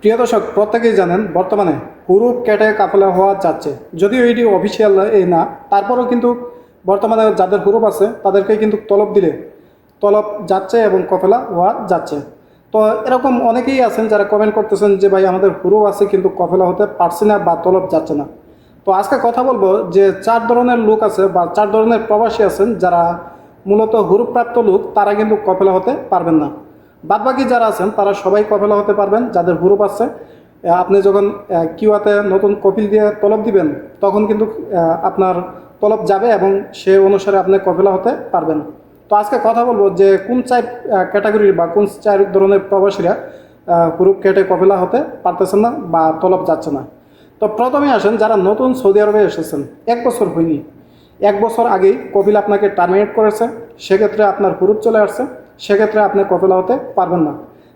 প্রিয় দর্শক, প্রত্যেকেই জানেন বর্তমানে হুরুপ কেটে কাফেলা হওয়া যাচ্ছে। যদিও এটি অফিসিয়াল এই না, তারপরেও কিন্তু বর্তমানে যাদের হুরুপ আছে, তাদেরকে কিন্তু তলব দিলে তলব যাচ্ছে এবং কফেলা হওয়া যাচ্ছে। তো এরকম অনেকেই আছেন যারা কমেন্ট করতেছেন যে, ভাই, আমাদের হুরুপ আছে কিন্তু কফেলা হতে পারছি না বা তলব যাচ্ছে না। তো আজকে কথা বলব যে, চার ধরনের লোক আছে বা চার ধরনের প্রবাসী আছেন যারা মূলত হুরুপ্রাপ্ত লোক, তারা কিন্তু কফেলা হতে পারবেন না। বাদবাকি যারা আছেন, তারা সবাই কফেলা হতে পারবেন, যাদের হুরুপ আছে। আপনি যখন কিউয়াতে নতুন কপিল দিয়ে তলব দিবেন, তখন কিন্তু আপনার তলব যাবে এবং সে অনুসারে আপনি কফেলা হতে পারবেন। তো আজকে কথা বলব যে কোন চার ক্যাটাগরির বা কোন চার ধরনের প্রবাসীরা হুরুপ কেটে কফেলা হতে পারতেছেন না বা তলব যাচ্ছে না। তো প্রথমে আসেন যারা নতুন সৌদি আরবে এসেছেন, এক বছর হয়নি। এক বছর আগেই কপিল আপনাকে টার্মিনেট করেছে, সেক্ষেত্রে আপনার হুরুপ চলে আসছে। সেক্ষেত্রে আপনি কপিলা হতে পারবেন না।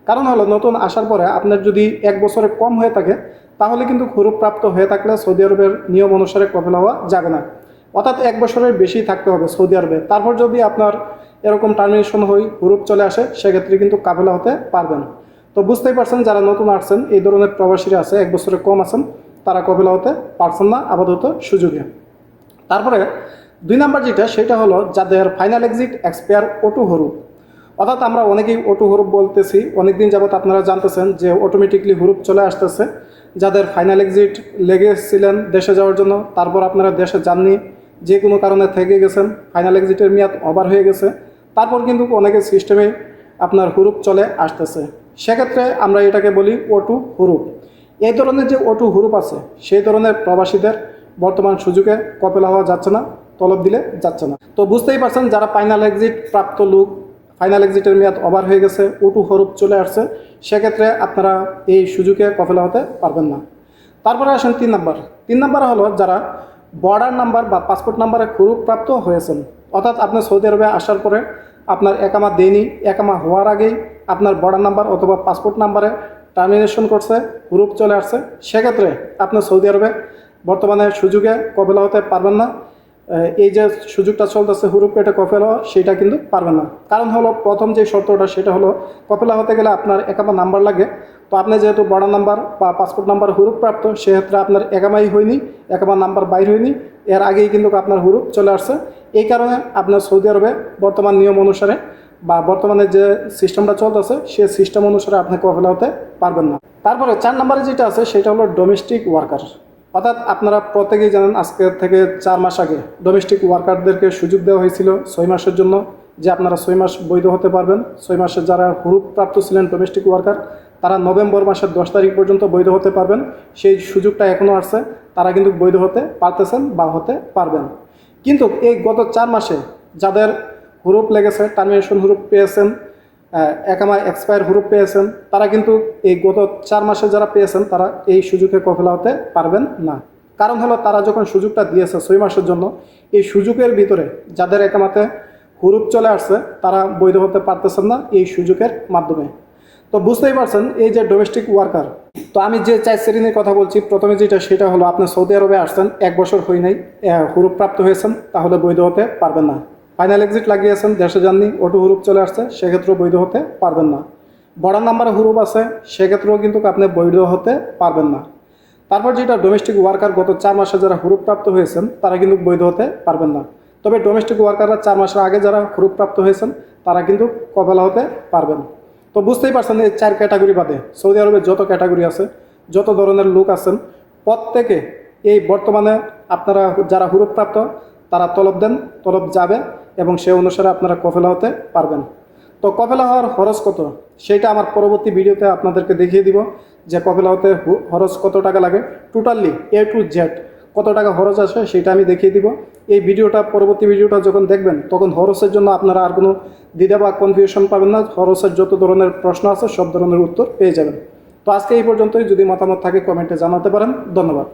কারণ হলো, নতুন আসার পরে আপনার যদি এক বছরে কম হয়ে থাকে, তাহলে কিন্তু হুরুপ প্রাপ্ত হয়ে থাকলে সৌদি আরবের নিয়ম অনুসারে কপিলা হওয়া যাবে না। অর্থাৎ এক বছরের বেশি থাকতে হবে সৌদি আরবে। তারপর যদি আপনার এরকম টার্মিনেশন হই হুরুপ চলে আসে, সেক্ষেত্রে কিন্তু কাফেলা হতে পারবেন তো বুঝতেই পারছেন, যারা নতুন আসছেন, এই ধরনের প্রবাসীরা আছে, এক বছরে কম আছেন, তারা কপিলা হতে পারছেন না, আপাতত সুযোগে। তারপরে দুই নাম্বার যেটা, সেটা হলো যাদের ফাইনাল এক্সিট এক্সপায়ার ওটু হরুপ। অর্থাৎ আমরা অনেকেই ওটু হরুপ বলতেছি। অনেকদিন যাবত আপনারা জানতেছেন যে অটোমেটিকলি হুরুপ চলে আসতেছে। যাদের ফাইনাল এক্সিট লেগেছিলেন দেশে যাওয়ার জন্য, তারপর আপনারা দেশে যাননি, যে কোনো কারণে থেকে গেছেন ফাইনাল এক্সিটের মেয়াদ ওভার হয়ে গেছে। তারপর কিন্তু অনেকের সিস্টেমে আপনার হুরুপ চলে আসতেছে। সেক্ষেত্রে আমরা এটাকে বলি অটু হুরুপ এই ধরনের যে অটু হুরুপ আছে, সেই ধরনের প্রবাসীদের বর্তমান সুযোগে কপেলা হওয়া যাচ্ছে না, তলব দিলে যাচ্ছে না। তো বুঝতেই পারছেন, যারা ফাইনাল এক্সিট প্রাপ্ত লোক ফাইনাল এক্সিটের মেয়াদ ওভার হয়ে গেছে ওটু হরুপ চলে আসছে। সেক্ষেত্রে আপনারা এই সুযোগে কফেলা হতে পারবেন না। তারপরে আসেন তিন নাম্বার। তিন নাম্বার হলো যারা বর্ডার নাম্বার বা পাসপোর্ট নাম্বারে প্রাপ্ত হয়েছেন। অর্থাৎ আপনি সৌদি আরবে আসার পরে আপনার একামা দেয়নি, একামা হওয়ার আগেই আপনার বর্ডার নাম্বার অথবা পাসপোর্ট নাম্বারে টার্মিনেশন করছে, হুরুপ চলে আসছে। সেক্ষেত্রে আপনি সৌদি আরবে বর্তমানে সুযোগে কপেলা হতে পারবেন না। এই যে সুযোগটা চলতেছে হুরুপ কেটে হওয়া, সেটা কিন্তু পারবেন না। কারণ হলো প্রথম যে শর্তটা সেটা হলো কপেলা হতে গেলে আপনার একামা নাম্বার লাগে। তো আপনি যেহেতু বড় নাম্বার বা পাসপোর্ট নাম্বার হুরুপ প্রাপ্ত সেক্ষেত্রে আপনার একামাই হয়নি একামা নাম্বার বাইর হয়নি। এর আগেই কিন্তু আপনার হুরুপ চলে আসছে। এই কারণে আপনার সৌদি আরবে বর্তমান নিয়ম অনুসারে বা বর্তমানে যে সিস্টেমটা চলতেছে সে সিস্টেম অনুসারে আপনি কপেলা হতে পারবেন না। তারপরে চার নম্বরে যেটা আছে সেটা হলো ডোমেস্টিক ওয়ার্কার অর্থাৎ আপনারা প্রত্যেকেই জানেন আজকে থেকে চার মাস আগে ডোমেস্টিক ওয়ার্কারদেরকে সুযোগ দেওয়া হয়েছিল ছয় মাসের জন্য যে আপনারা ছয় মাস বৈধ হতে পারবেন। ছয় মাসে যারা প্রাপ্ত ছিলেন ডোমেস্টিক ওয়ার্কার তারা নভেম্বর মাসের দশ তারিখ পর্যন্ত বৈধ হতে পারবেন। সেই সুযোগটা এখনও আসছে, তারা কিন্তু বৈধ হতে পারতেছেন বা হতে পারবেন। কিন্তু এই গত চার মাসে যাদের হুরুপ লেগেছে টার্মিনেশন হুরুপ পেয়েছেন একামা এক্সপায়ার হুরুপ পেয়েছেন, তারা কিন্তু এই গত চার মাসে যারা পেয়েছেন, তারা এই সুযোগে কফেলা হতে পারবেন না। কারণ হলো, তারা যখন সুযোগটা দিয়েছে ছয় মাসের জন্য, এই সুযোগের ভিতরে যাদের একামাতে হুরুপ চলে আসছে, তারা বৈধ হতে পারতেছেন না এই সুযোগের মাধ্যমে। তো বুঝতেই পারছেন, এই যে ডোমেস্টিক ওয়ার্কার তো আমি যে চার শ্রেণির কথা বলছি, প্রথমে যেটা, সেটা হলো, আপনি সৌদি আরবে আসছেন, এক বছর হই নাই হুরুপ প্রাপ্ত হয়েছেন, তাহলে বৈধ হতে পারবেন না। ফাইনাল এক্সিট লাগিয়েছেন, দেশে যাননি অটো হুরুপ চলে আসছে, সেক্ষেত্রেও বৈধ হতে পারবেন না। বড় নাম্বারে হুরুপ আছে, সেক্ষেত্রেও কিন্তু আপনি বৈধ হতে পারবেন না। তারপর যেটা ডোমেস্টিক ওয়ার্কার গত চার মাসে যারা হুরুপ প্রাপ্ত হয়েছেন, তারা কিন্তু বৈধ হতে পারবেন না। তবে ডোমেস্টিক ওয়ার্কাররা চার মাসের আগে যারা হুরুপ প্রাপ্ত হয়েছেন, তারা কিন্তু কবেলা হতে পারবেন। তো বুঝতেই পারছেন এই চার ক্যাটাগরি বাদে, সৌদি আরবে যত ক্যাটাগরি আছে, যত ধরনের লোক আছেন, প্রত্যেকে এই বর্তমানে আপনারা যারা হুরুপ প্রাপ্ত তারা তলব দেন, তলব যাবে এবং সে অনুসারে আপনারা কফেলা হতে পারবেন। তো কফেলা হওয়ার খরচ কত? সেটা আমার পরবর্তী ভিডিওতে আপনাদেরকে দেখিয়ে দিব যে কফেলা হতে খরচ কত টাকা লাগে। টোটালি এ টু জেড কত টাকা খরচ আসে সেটা আমি দেখিয়ে দিব। এই ভিডিওটা, পরবর্তী ভিডিওটা যখন দেখবেন, তখন খরচের জন্য আপনারা আর কোনো দ্বিধা বা কনফিউশন পাবেন না। খরচের যত ধরনের প্রশ্ন আছে, সব ধরনের উত্তর পেয়ে যাবেন। তো আজকে এই পর্যন্তই। যদি মতামত থাকে কমেন্টে জানাতে পারেন। ধন্যবাদ।